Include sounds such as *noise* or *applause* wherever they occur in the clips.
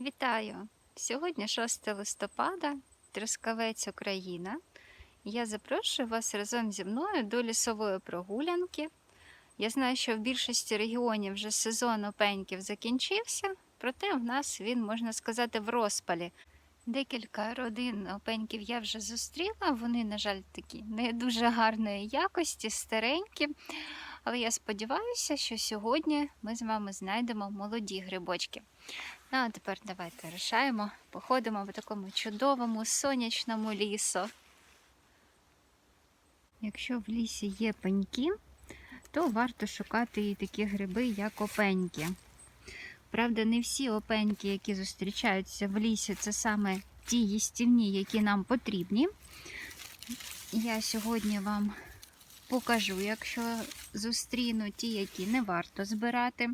Вітаю! Сьогодні 6 листопада, Трускавець Україна. Я запрошую вас разом зі мною до лісової прогулянки. Я знаю, що в більшості регіонів вже сезон опеньків закінчився, проте в нас він, можна сказати, в розпалі. Декілька родин опеньків я вже зустріла. Вони, на жаль, такі не дуже гарної якості, старенькі. Але я сподіваюся, що сьогодні ми з вами знайдемо молоді грибочки. Ну, а тепер давайте рушаємо, походимо в такому чудовому сонячному лісу. Якщо в лісі є пеньки, то варто шукати і такі гриби, як опеньки. Правда, не всі опеньки, які зустрічаються в лісі, це саме ті їстівні, які нам потрібні. Я сьогодні вам покажу, якщо зустріну ті, які не варто збирати.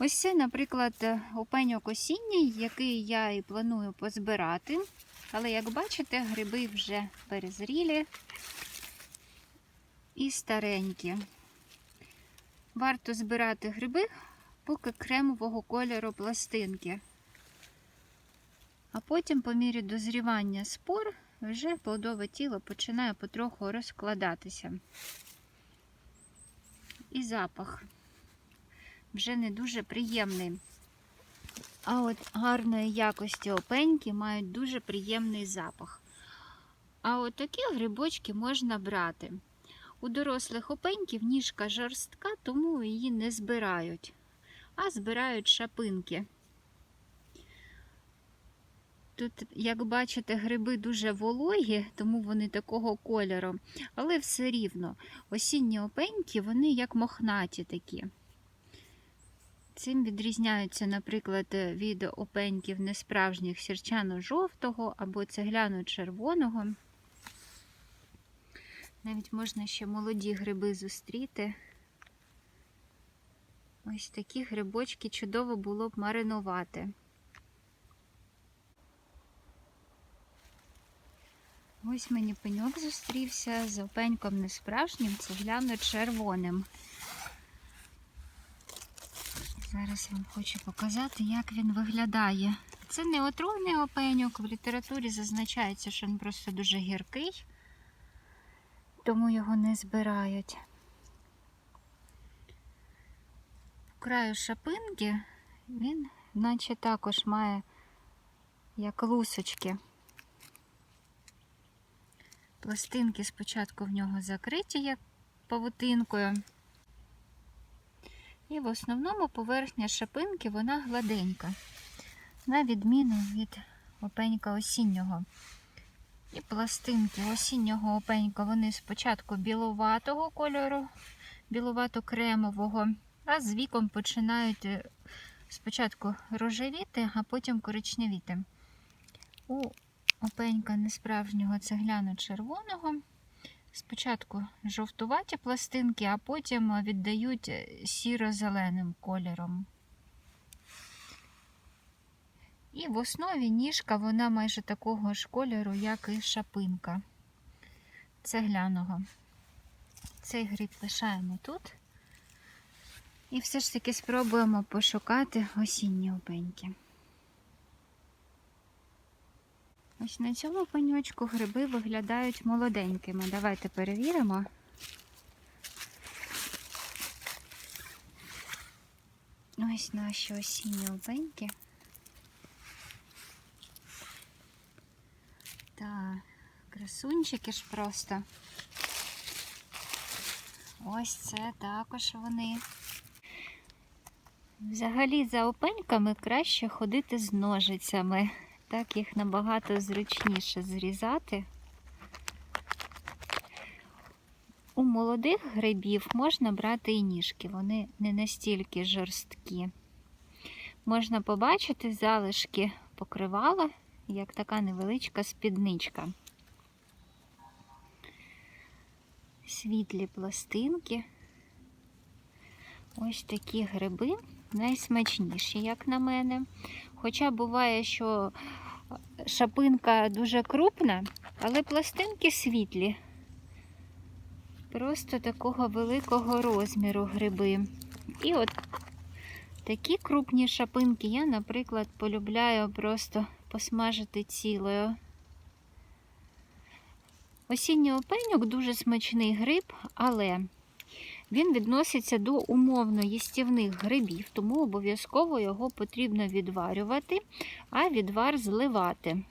Ось це, наприклад, опеньок осінній, який я і планую позбирати. Але, як бачите, гриби вже перезрілі і старенькі. Варто збирати гриби, поки кремового кольору пластинки. А потім, по мірі дозрівання спор, вже плодове тіло починає потроху розкладатися. І запах вже не дуже приємний. А от гарної якості опеньки мають дуже приємний запах. А от такі грибочки можна брати. У дорослих опеньків ніжка жорстка, тому її не збирають, а збирають шапинки. Тут, як бачите, гриби дуже вологі, тому вони такого кольору, але все рівно осінні опеньки, вони як мохнаті такі. Цим відрізняються, наприклад, від опеньків несправжніх сірчано-жовтого або цегляно-червоного. Навіть можна ще молоді гриби зустріти. Ось такі грибочки чудово було б маринувати. Ось мені пеньок зустрівся з опеньком несправжнім, цегляно-червоним. Зараз вам хочу показати, як він виглядає. Це не отруйний опеньок, в літературі зазначається, що він просто дуже гіркий, тому його не збирають. В краю шапинки він, наче також має як лусочки. Пластинки спочатку в нього закриті як павутинкою. І в основному поверхня шапинки вона гладенька, на відміну від опенька осіннього. І пластинки осіннього опенька вони спочатку біловатого кольору, біловато-кремового, а з віком починають е, спочатку рожевіти, а потім коричневіти. У опенька несправжнього цегляно-червоного. Спочатку жовтуваті пластинки, а потім віддають сіро-зеленим кольором. І в основі ніжка вона майже такого ж кольору, як і шапинка цегляного. Цей гриб лишаємо тут. І все ж таки спробуємо пошукати осінні опеньки. Ось на цьому пеньочку гриби виглядають молоденькими. Давайте перевіримо. Ось наші осінні опеньки. Так, красунчики ж просто. Ось це також вони. Взагалі за опеньками краще ходити з ножицями. Так їх набагато зручніше зрізати. У молодих грибів можна брати і ніжки, вони не настільки жорсткі. Можна побачити залишки покривала, як така невеличка спідничка. Світлі пластинки. Ось такі гриби найсмачніші, як на мене. Хоча буває, що шапинка дуже крупна, але пластинки світлі. Просто такого великого розміру гриби. І от Такі крупні шапинки я, наприклад, полюбляю просто посмажити цілою. Осінній опеньок дуже смачний гриб, але він відноситься до умовно їстівних грибів, тому обов'язково його потрібно відварювати, а відвар зливати.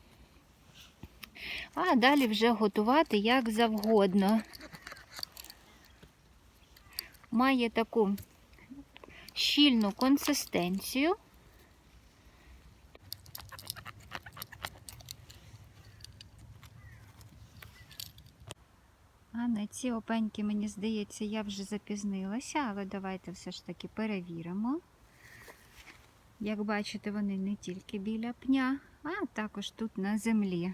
А далі вже готувати як завгодно. Має таку щільну консистенцію. А на ці опеньки, мені здається, я вже запізнилася, але давайте все ж таки перевіримо. Як бачите, вони не тільки біля пня, а також тут на землі.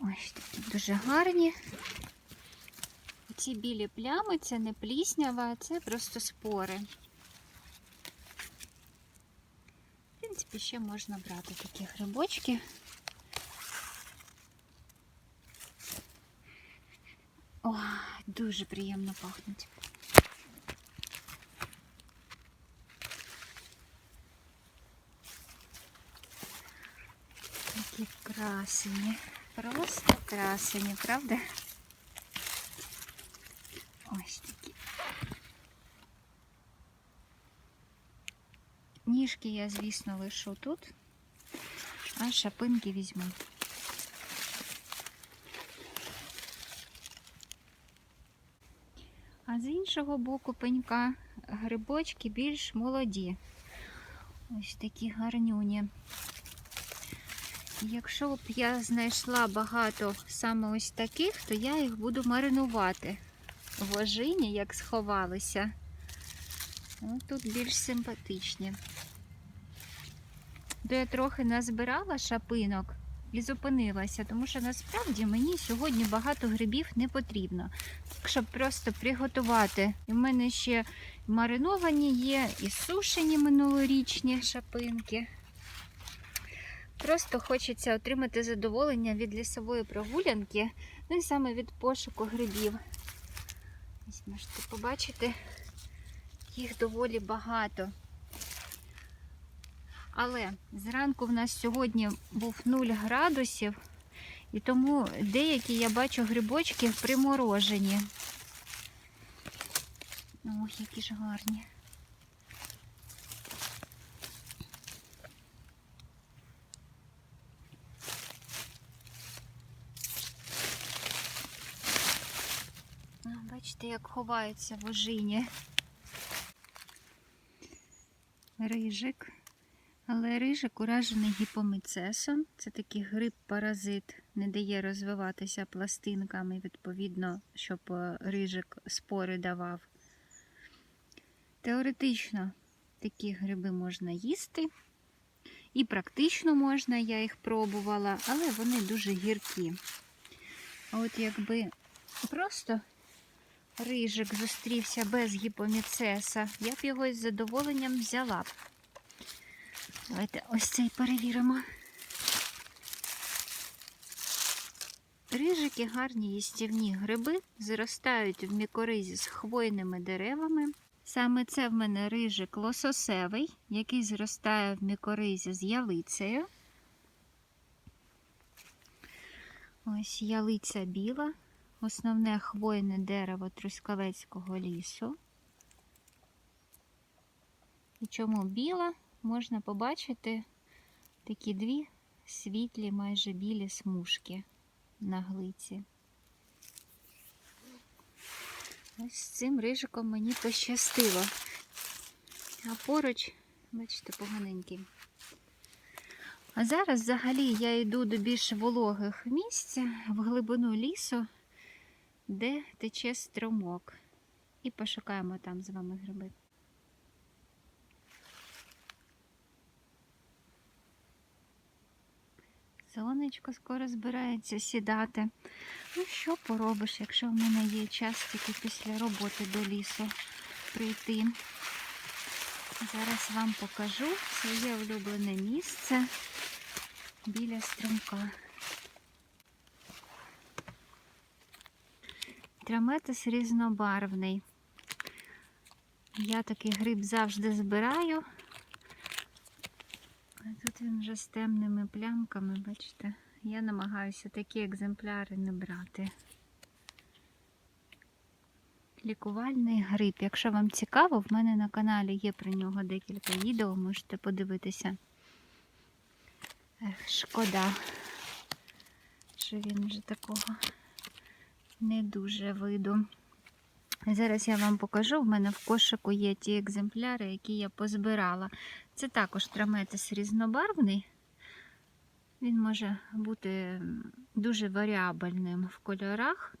Ось такі дуже гарні. Ці білі плями це не пліснява, це просто спори. принципі, ще можна брати такі грибочки. О, дуже приємно пахнуть. Такі красені. Просто красені, правда? Ось Ніжки я, звісно, лишу тут, а шапинки візьму. А з іншого боку пенька грибочки більш молоді. Ось такі гарнюні. Якщо б я знайшла багато саме ось таких, то я їх буду маринувати в ожині, як сховалися. Тут більш симпатичні. То я трохи назбирала шапинок і зупинилася, тому що насправді мені сьогодні багато грибів не потрібно. Щоб просто приготувати. В мене ще мариновані є, і сушені минулорічні шапинки. Просто хочеться отримати задоволення від лісової прогулянки, ну і саме від пошуку грибів. Ось можете побачити, їх доволі багато. Але зранку в нас сьогодні був 0 градусів, і тому деякі я бачу грибочки приморожені. Ох, які ж гарні. Бачите, як ховаються в ожині. Рижик. Але рижик уражений гіпоміцесом. Це такий гриб-паразит, не дає розвиватися пластинками, відповідно, щоб е, рижик спори давав. Теоретично такі гриби можна їсти. І практично можна, я їх пробувала, але вони дуже гіркі. А от якби просто рижик зустрівся без гіпоміцеса, я б його із задоволенням взяла б. Давайте ось цей перевіримо. Рижики гарні їстівні гриби, зростають в мікоризі з хвойними деревами. Саме це в мене рижик лососевий, який зростає в мікоризі з ялицею. Ось ялиця біла, основне хвойне дерево Трускавецького лісу. І чому біла? Можна побачити такі дві світлі, майже білі смужки на глиці. Ось з цим рижиком мені пощастило. А поруч, бачите, поганенький. А зараз взагалі я йду до більш вологих місць в глибину лісу, де тече струмок. І пошукаємо там з вами гриби. Сонечко скоро збирається сідати. Ну, що поробиш, якщо в мене є час тільки після роботи до лісу прийти. Зараз вам покажу своє улюблене місце біля струмка. Траметис різнобарвний. Я такий гриб завжди збираю. Тут він вже з темними плямками, бачите? Я намагаюся такі екземпляри не брати. Лікувальний гриб. Якщо вам цікаво, в мене на каналі є про нього декілька відео, можете подивитися. Ех, шкода, що він вже такого не дуже виду. Зараз я вам покажу. В мене в кошику є ті екземпляри, які я позбирала. Це також траметис різнобарвний. Він може бути дуже варіабельним в кольорах,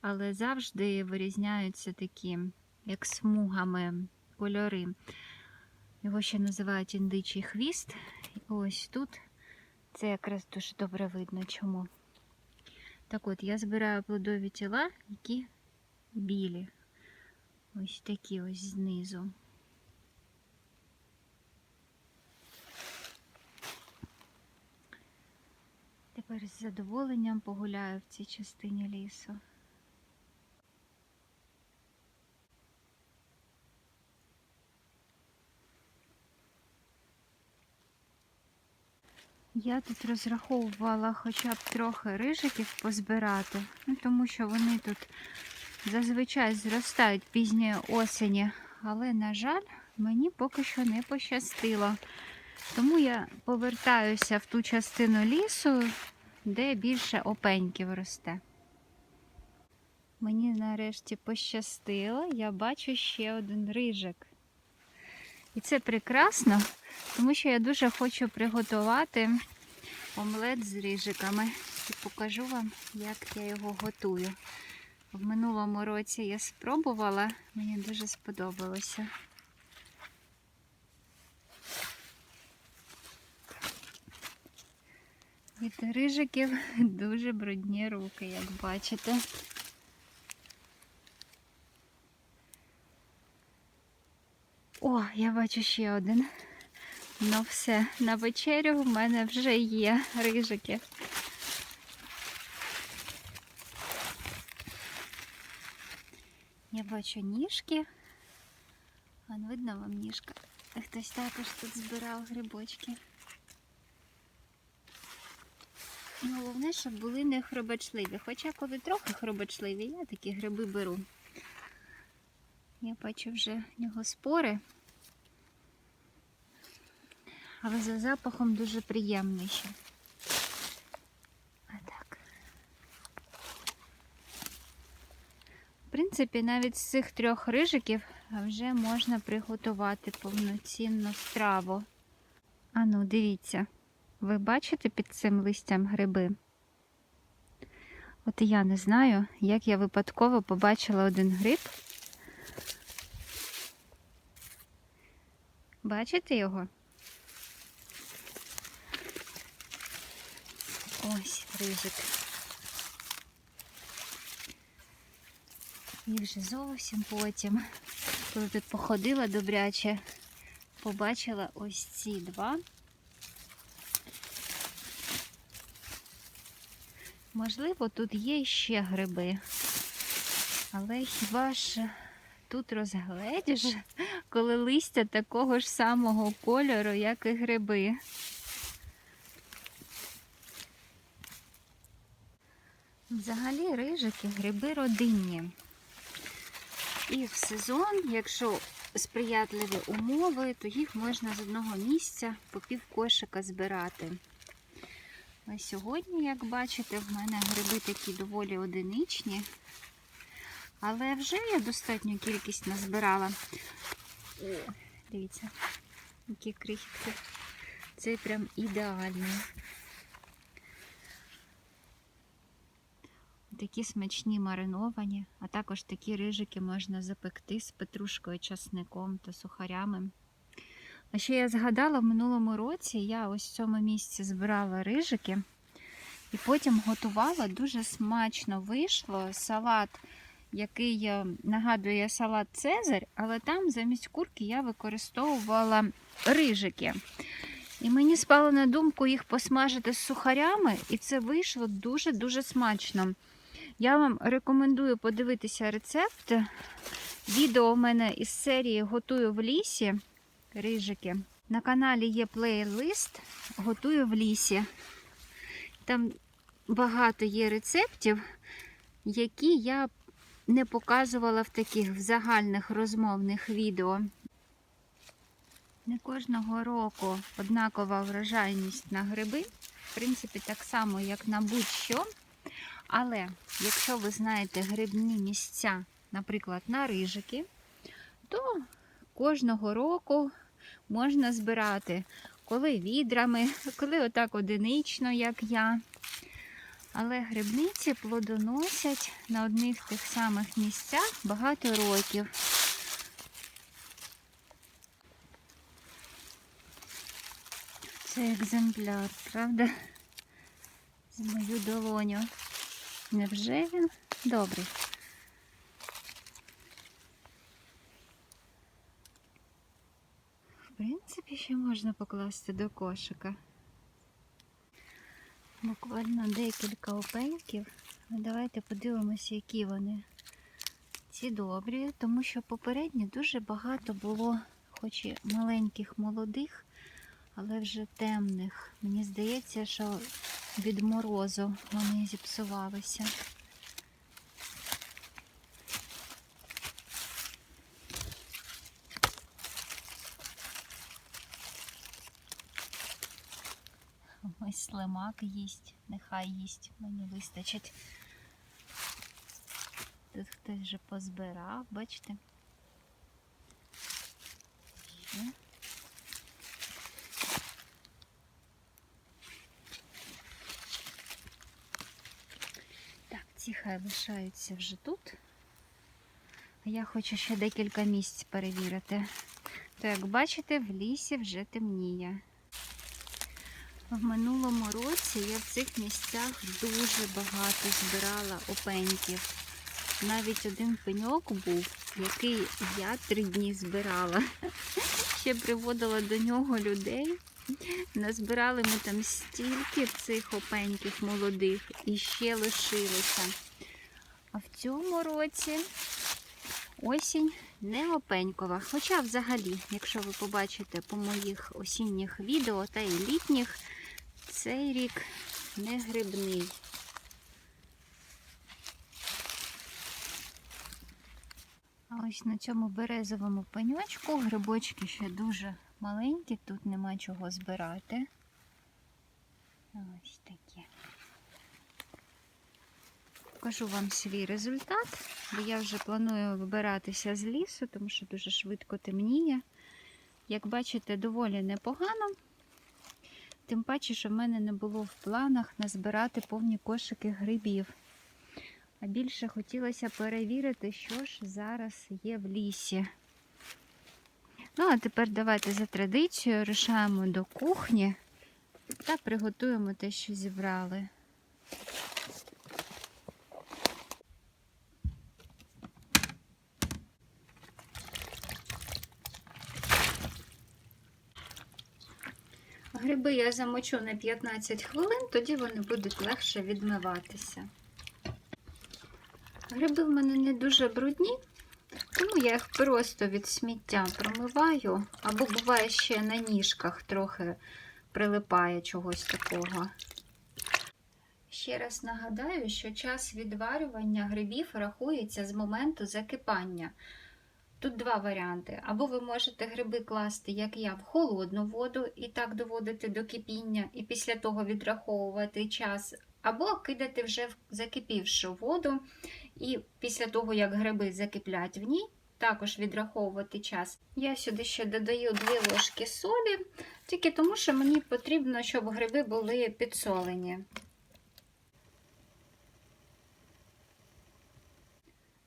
але завжди вирізняються такі, як смугами кольори. Його ще називають індичий хвіст. І ось тут це якраз дуже добре видно чому. Так от, я збираю плодові тіла, які білі. Ось такі ось знизу. Тепер з задоволенням погуляю в цій частині лісу. Я тут розраховувала хоча б трохи рижиків позбирати, ну, тому що вони тут зазвичай зростають пізньої осені, але, на жаль, мені поки що не пощастило. Тому я повертаюся в ту частину лісу, де більше опеньків росте. Мені нарешті пощастило, я бачу ще один рижик. І це прекрасно, тому що я дуже хочу приготувати омлет з рижиками. І покажу вам, як я його готую. В минулому році я спробувала, мені дуже сподобалося. Від рижиків дуже брудні руки, як бачите. О, я бачу ще один. Ну все, на вечерю в мене вже є рижики. Я бачу ніжки. Вон видно вам ніжка. Хтось також тут збирав грибочки. Ну, Головне, щоб були не хробачливі. Хоча коли трохи хробачливі, я такі гриби беру. Я бачу вже в нього спори. Але за запахом дуже приємний ще. Отак. В принципі, навіть з цих трьох рижиків вже можна приготувати повноцінну страву. Ану, дивіться, ви бачите під цим листям гриби? От я не знаю, як я випадково побачила один гриб. Бачите його? Ось рижик. І вже зовсім потім, коли тут походила добряче, побачила ось ці два. Можливо, тут є ще гриби, але хіба ж тут розгледіш, коли листя такого ж самого кольору, як і гриби. Взагалі рижики гриби родинні. І в сезон, якщо сприятливі умови, то їх можна з одного місця по пів кошика збирати. Ось сьогодні, як бачите, в мене гриби такі доволі одиничні. Але вже я достатню кількість назбирала. О, дивіться, які крихітки. Це прям ідеальний. Такі смачні мариновані, а також такі рижики можна запекти з петрушкою, часником та сухарями. А ще я згадала, в минулому році я ось в цьому місці збирала рижики і потім готувала, дуже смачно вийшло салат, який е, нагадує салат Цезарь, але там замість курки я використовувала рижики. І мені спало на думку їх посмажити з сухарями, і це вийшло дуже-дуже смачно. Я вам рекомендую подивитися рецепт. Відео у мене із серії Готую в лісі. Рижики. На каналі є плейлист Готую в лісі. Там багато є рецептів, які я не показувала в таких в загальних розмовних відео. Не кожного року однакова врожайність на гриби, в принципі, так само, як на будь-що. Але якщо ви знаєте грибні місця, наприклад, на рижики, то кожного року можна збирати, коли відрами, коли отак одинично, як я. Але грибниці плодоносять на одних тих самих місцях багато років. Це екземпляр, правда? З мою долоню. Невже він добрий? В принципі, ще можна покласти до кошика. Буквально декілька опеньків. Ну, Давайте подивимося, які вони. Ці добрі, тому що попередні дуже багато було, хоч і маленьких молодих, але вже темних. Мені здається, що від морозу вони зіпсувалися. Ось слимак їсть, нехай їсть, мені вистачить. Тут хтось вже позбирав, бачите? Так, хай лишаються вже тут. Я хочу ще декілька місць перевірити. То, як бачите, в лісі вже темніє. В минулому році я в цих місцях дуже багато збирала опеньків. Навіть один пеньок був, який я три дні збирала. *laughs* Ще приводила до нього людей. Назбирали ми там стільки цих опеньків молодих і ще лишилося. А в цьому році осінь не опенькова. Хоча взагалі, якщо ви побачите по моїх осінніх відео та і літніх, цей рік не грибний. А ось на цьому березовому пеньочку грибочки ще дуже маленькі, тут нема чого збирати. Ось такі. Покажу вам свій результат, бо я вже планую вибиратися з лісу, тому що дуже швидко темніє. Як бачите, доволі непогано. Тим паче, що в мене не було в планах назбирати повні кошики грибів. А більше хотілося перевірити, що ж зараз є в лісі. Ну, а тепер давайте за традицією рушаємо до кухні та приготуємо те, що зібрали. Гриби я замочу на 15 хвилин, тоді вони будуть легше відмиватися. Гриби в мене не дуже брудні, тому я їх просто від сміття промиваю, або буває ще на ніжках трохи прилипає чогось такого. Ще раз нагадаю, що час відварювання грибів рахується з моменту закипання. Тут два варіанти. Або ви можете гриби класти, як я, в холодну воду і так доводити до кипіння, і після того відраховувати час, або кидати вже в закипівшу воду, і після того, як гриби закиплять в ній, також відраховувати час. Я сюди ще додаю 2 ложки солі, тільки тому, що мені потрібно, щоб гриби були підсолені.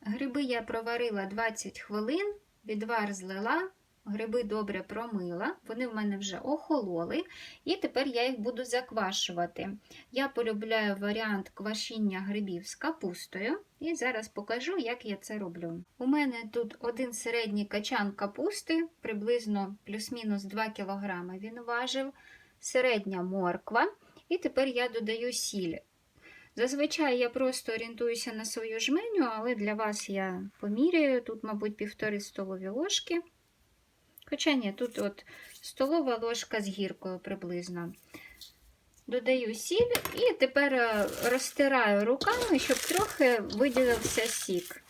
Гриби я проварила 20 хвилин, відвар злила, гриби добре промила, вони в мене вже охололи, і тепер я їх буду заквашувати. Я полюбляю варіант квашіння грибів з капустою, і зараз покажу, як я це роблю. У мене тут один середній качан капусти, приблизно плюс-мінус 2 кг він важив, середня морква, і тепер я додаю сіль. Зазвичай я просто орієнтуюся на свою жменю, але для вас я поміряю. Тут, мабуть, півтори столові ложки. Хоча ні, тут от столова ложка з гіркою приблизно. Додаю сіль і тепер е, розтираю руками, щоб трохи виділився сік.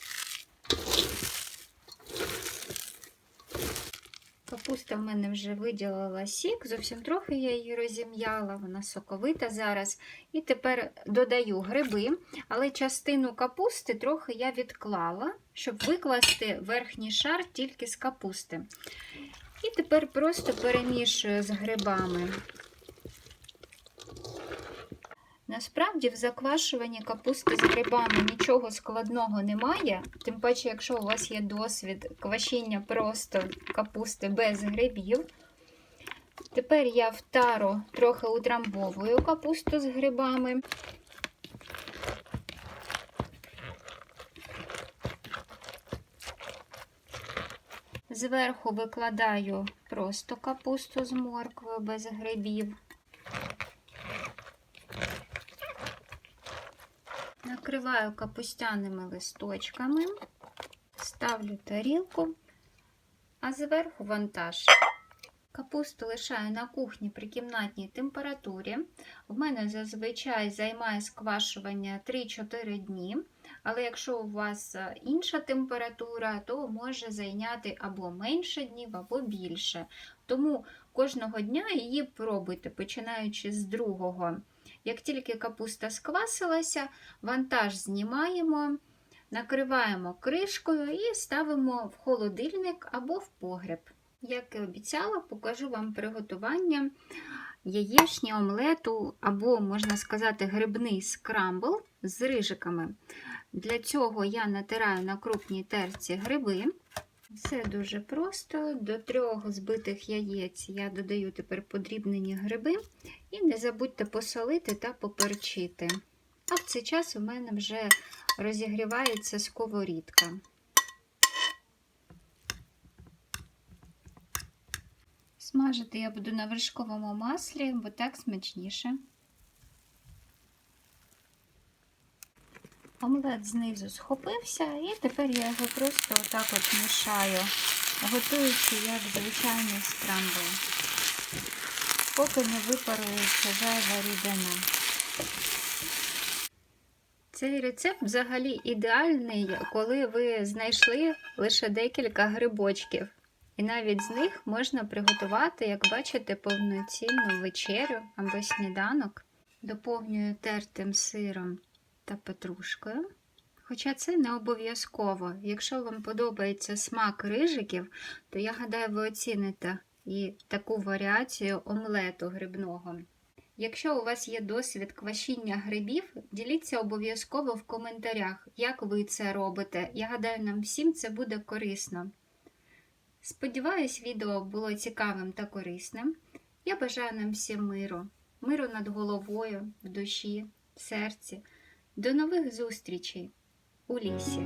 Капуста в мене вже виділила сік, зовсім трохи я її розім'яла, вона соковита зараз. І тепер додаю гриби, але частину капусти трохи я відклала, щоб викласти верхній шар тільки з капусти. І тепер просто перемішую з грибами. Насправді в заквашуванні капусти з грибами нічого складного немає, тим паче, якщо у вас є досвід квашіння просто капусти без грибів. Тепер я в тару трохи утрамбовую капусту з грибами. Зверху викладаю просто капусту з морквою без грибів. Накриваю капустяними листочками, ставлю тарілку, а зверху вантаж. Капусту лишаю на кухні при кімнатній температурі. В мене зазвичай займає сквашування 3-4 дні. Але якщо у вас е, інша температура, то може зайняти або менше днів, або більше. Тому кожного дня її пробуйте, починаючи з другого. Як тільки капуста сквасилася, вантаж знімаємо, накриваємо кришкою і ставимо в холодильник або в погреб. Як і обіцяла, покажу вам приготування яєчні омлету, або, можна сказати, грибний скрамбл з рижиками. Для цього я натираю на крупній терці гриби. Все дуже просто. До трьох збитих яєць я додаю тепер подрібнені гриби. І не забудьте посолити та поперчити. А в цей час у мене вже розігрівається сковорідка. Смажити я буду на вершковому маслі, бо так смачніше. Омлет знизу схопився, і тепер я його просто отак от мішаю, готуючи як звичайний скрамбл, поки не випарується зайва рідина. Цей рецепт взагалі ідеальний, коли ви знайшли лише декілька грибочків. І навіть з них можна приготувати, як бачите, повноцінну вечерю або сніданок. Доповнюю тертим сиром та петрушкою. Хоча це не обов'язково. Якщо вам подобається смак рижиків, то я гадаю, ви оціните і таку варіацію омлету грибного. Якщо у вас є досвід квашіння грибів, діліться обов'язково в коментарях, як ви це робите. Я гадаю, нам всім це буде корисно. Сподіваюсь, відео було цікавим та корисним. Я бажаю нам всім миру, миру над головою, в душі, в серці. До нових зустрічей у лісі!